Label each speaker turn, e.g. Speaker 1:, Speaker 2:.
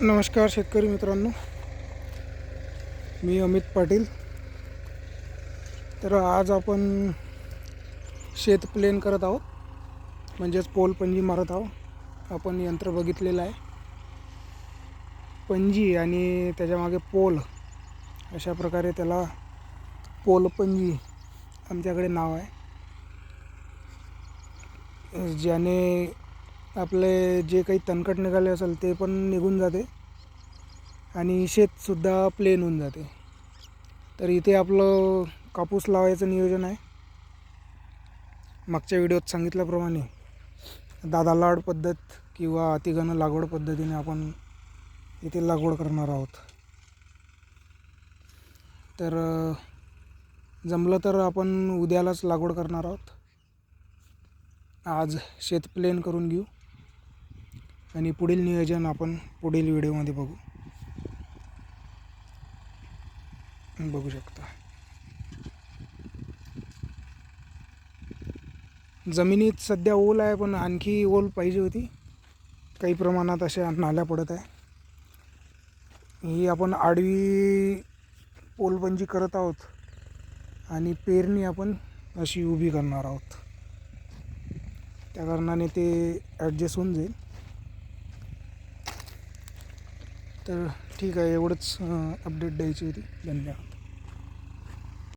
Speaker 1: नमस्कार शेतकरी मित्रांनो. मी अमित पाटील. तर आज आपण शेत प्लेन करत आहोत. म्हणजेच पोल पंजी मारत आहोत. आपण यंत्र बघितलेलं आहे. पंजी आणि त्याच्यामागे पोल. अशा प्रकारे त्याला पोल पंजी आमच्याकडे नाव आहे. ज्याने आपले जे काही तणकट निघाले असेल ते पण निघून जाते. आणि शेतसुद्धा प्लेन होऊन जाते. तर इथे आपलं कापूस लावायचं नियोजन आहे. मागच्या व्हिडिओत सांगितल्याप्रमाणे दादा लाड पद्धत किंवा अतिघन लागवड पद्धतीने आपण इथे लागवड करणार आहोत. तर जमलं तर आपण उद्यालाच लागवड करणार आहोत. आज शेत प्लेन करून घेऊ. आणि पुढील नियोजन आपण पुढील व्हिडिओमध्ये बघू. बघू शकता. जमिनीत सध्या ओल आहे पण आणखी ओल पाहिजे होती. काही प्रमाणात अशा नाल्या पडत आहे. ही आपण आडवी पोलबंजी करत आहोत आणि पेरणी आपण अशी उभी करणार आहोत. त्या कारणाने ते ॲडजस्ट होऊन जाईल. तर ठीक आहे एवढंच अपडेट द्यायची होती. धन्यवाद.